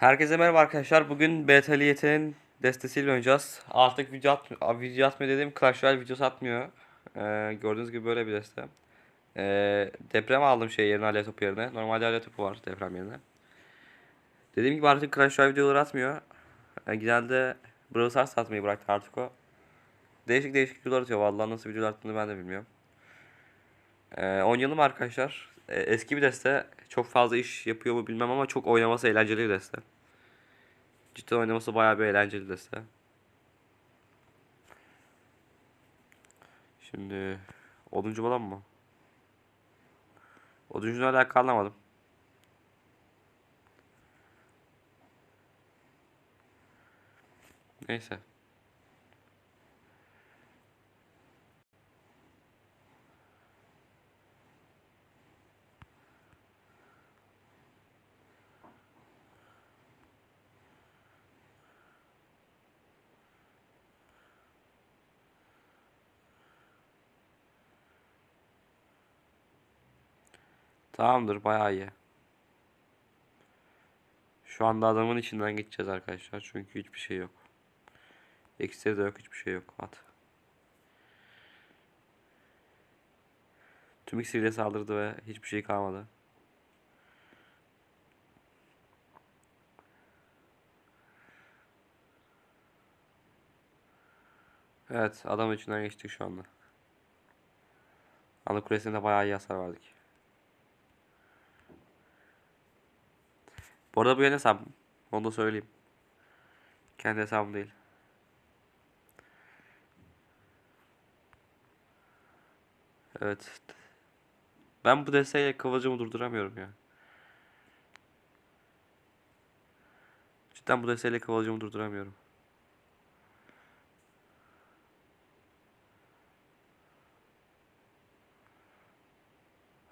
Herkese merhaba arkadaşlar. Bugün BTLYT'nin destesiyle oynayacağız. Artık video, at video atmıyor dedim. Clash Royale videosu atmıyor. Ee, gördüğünüz gibi böyle bir deste. Ee, deprem aldım şey yerine alev topu yerine. Normalde alev topu var deprem yerine. Dediğim gibi artık Clash Royale videoları atmıyor. Ee, genelde Brawl Stars atmayı bıraktı artık o. Değişik değişik videolar atıyor. Vallahi nasıl videolar attığını ben de bilmiyorum. Ee, oynayalım arkadaşlar. Ee, eski bir deste. Çok fazla iş yapıyor mu bilmem ama çok oynaması eğlenceli bir deste. Cidden oynaması bayağı bir eğlenceli deste. Şimdi oduncu falan mı? Oduncuyla alakalı anlamadım. Neyse. Tamamdır bayağı iyi. Şu anda adamın içinden geçeceğiz arkadaşlar. Çünkü hiçbir şey yok. Ekseri de yok hiçbir şey yok. At. Tüm iksiriyle saldırdı ve hiçbir şey kalmadı. Evet adamın içinden geçtik şu anda. Ana kulesinde bayağı iyi hasar verdik. Bu arada bu yeni hesabım. Onu da söyleyeyim. Kendi hesabım değil. Evet. Ben bu desteğiyle kıvılcımı durduramıyorum ya. Cidden bu desteğiyle kıvılcımı durduramıyorum.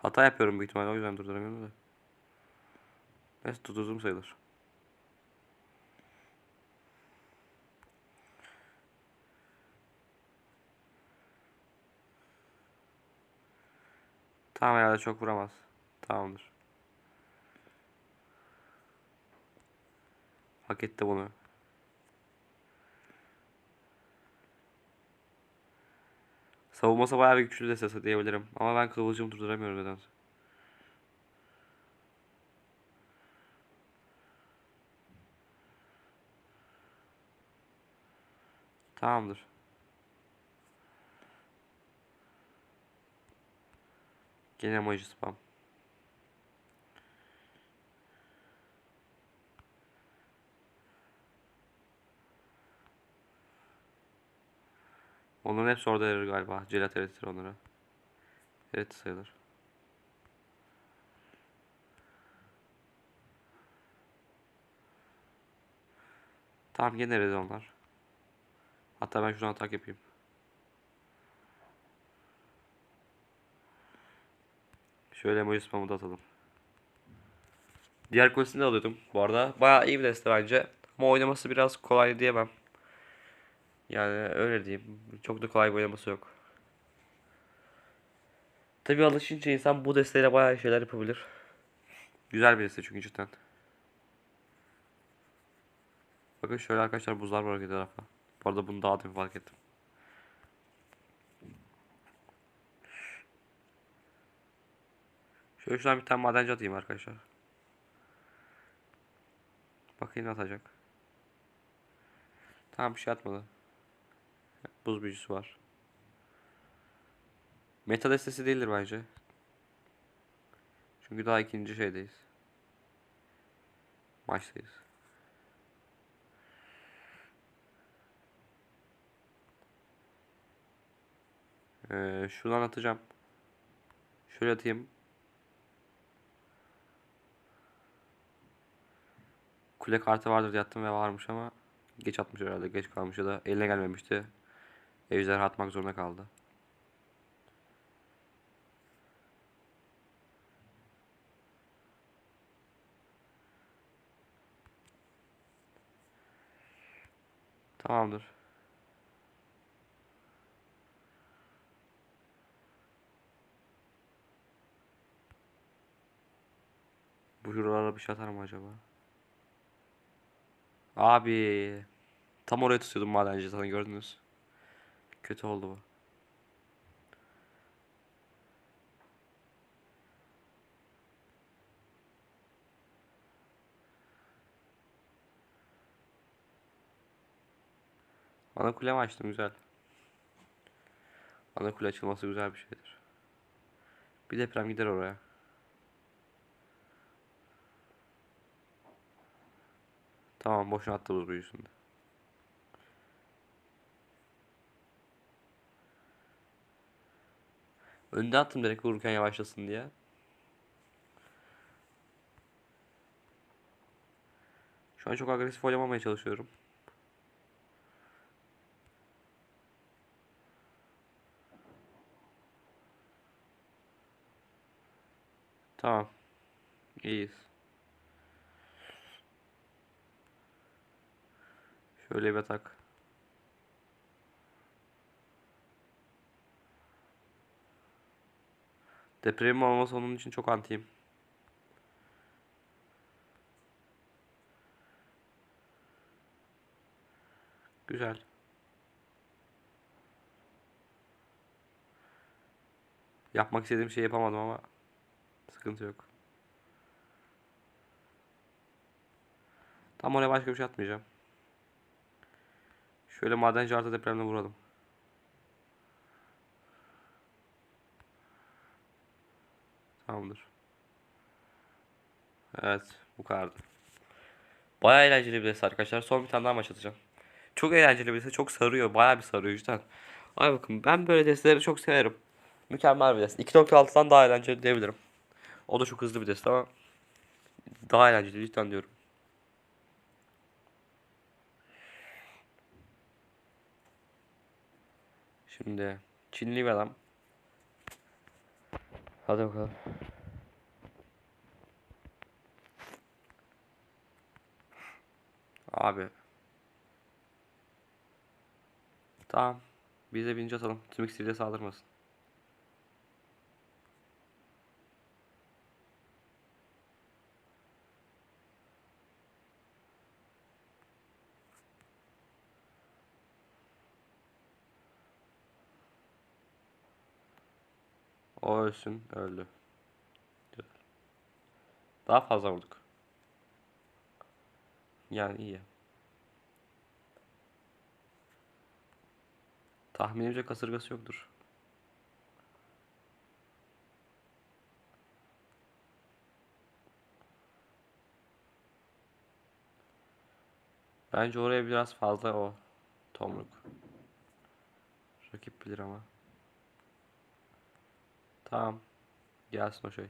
Hata yapıyorum büyük ihtimalle o yüzden durduramıyorum da. Neyse durdurdum sayılır. Tamam herhalde çok vuramaz. Tamamdır. Hak etti bunu. Savunması bayağı bir güçlü destesi diyebilirim. Ama ben kıvılcımı durduramıyorum nedense. Tamamdır. Gene emoji spam. Onların hepsi orada erir galiba. Celat eritir onları. Evet sayılır. Tamam gene eridi onlar. Hatta ben şuradan atak yapayım. Şöyle emoji spamı da atalım. Diğer kulesini de alıyordum bu arada. Bayağı iyi bir deste bence. Ama oynaması biraz kolay diyemem. Yani öyle diyeyim. Çok da kolay bir oynaması yok. Tabii alışınca insan bu desteğiyle bayağı şeyler yapabilir. Güzel bir deste çünkü cidden. Bakın şöyle arkadaşlar buzlar var arka tarafa. Bu arada bunu daha demin fark ettim. Şöyle şuradan bir tane madenci atayım arkadaşlar. Bakayım ne atacak. Tamam bir şey atmadı. Buz büyücüsü var. Meta destesi değildir bence. Çünkü daha ikinci şeydeyiz. Maçtayız. Ee, şuradan atacağım. Şöyle atayım. Kule kartı vardır diye attım ve varmış ama geç atmış herhalde. Geç kalmış ya da eline gelmemişti. Ejderha atmak zorunda kaldı. Tamamdır. Bu şuralara bir şey atar mı acaba? Abi. Tam oraya tutuyordum madenci zaten gördünüz. Kötü oldu bu. Ana kule açtım güzel. Ana kule açılması güzel bir şeydir. Bir deprem gider oraya. Tamam boşuna attı buz büyüsünde. Önde attım direkt vururken yavaşlasın diye. Şu an çok agresif oynamamaya çalışıyorum. Tamam. İyiyiz. Şöyle bir atak. Depremin olması onun için çok antiyim. Güzel. Yapmak istediğim şeyi yapamadım ama sıkıntı yok. Tam oraya başka bir şey atmayacağım. Şöyle madenci artı depremle vuralım. Tamamdır. Evet bu kadardı. Baya eğlenceli bir ders arkadaşlar. Son bir tane daha maç atacağım. Çok eğlenceli bir ders. Çok sarıyor. Baya bir sarıyor cidden. Ay bakın ben böyle dersleri çok severim. Mükemmel bir ders. 2.6'dan daha eğlenceli diyebilirim. O da çok hızlı bir ders ama daha eğlenceli cidden diyorum. Şimdi Çinli bir adam. Hadi bakalım. Abi. Tamam. Biz de bininci atalım. Tüm iksiriyle saldırmasın. O ölsün. Öldü. Daha fazla vurduk. Yani iyi. Tahminimce kasırgası yoktur. Bence oraya biraz fazla o tomruk. Rakip bilir ama. Tamam. Gelsin o şey.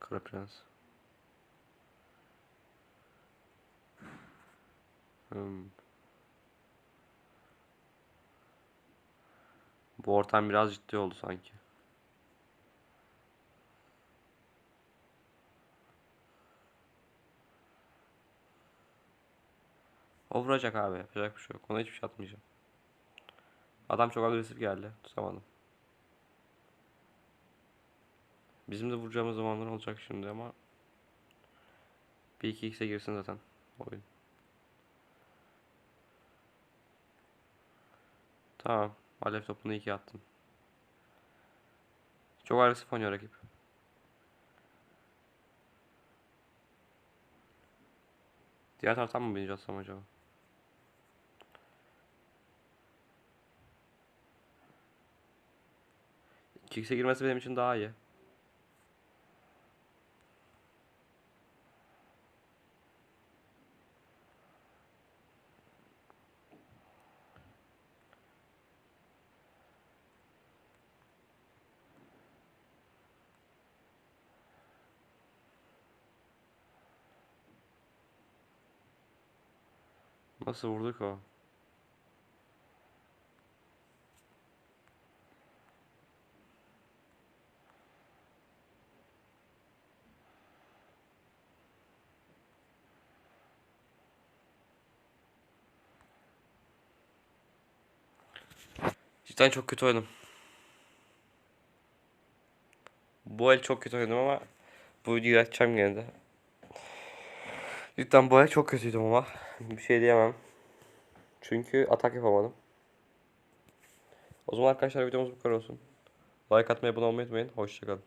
Kara Prens. Hmm. Bu ortam biraz ciddi oldu sanki. O vuracak abi. Yapacak bir şey yok. Ona hiçbir şey atmayacağım. Adam çok agresif geldi. Tutamadım. Bizim de vuracağımız zamanlar olacak şimdi ama bir iki x'e girsin zaten oyun. Tamam. Alev topunu iki attım. Çok agresif oynuyor rakip. Diğer taraftan mı bineceğiz atsam acaba? X'e girmesi benim için daha iyi. Nasıl vurduk o? Cidden çok kötü oynadım. Bu el çok kötü oynadım ama bu videoyu açacağım gene de. Cidden bu ay çok kötüydüm ama. Bir şey diyemem. Çünkü atak yapamadım. O zaman arkadaşlar videomuz bu kadar olsun. Like atmayı, abone olmayı unutmayın. Hoşçakalın.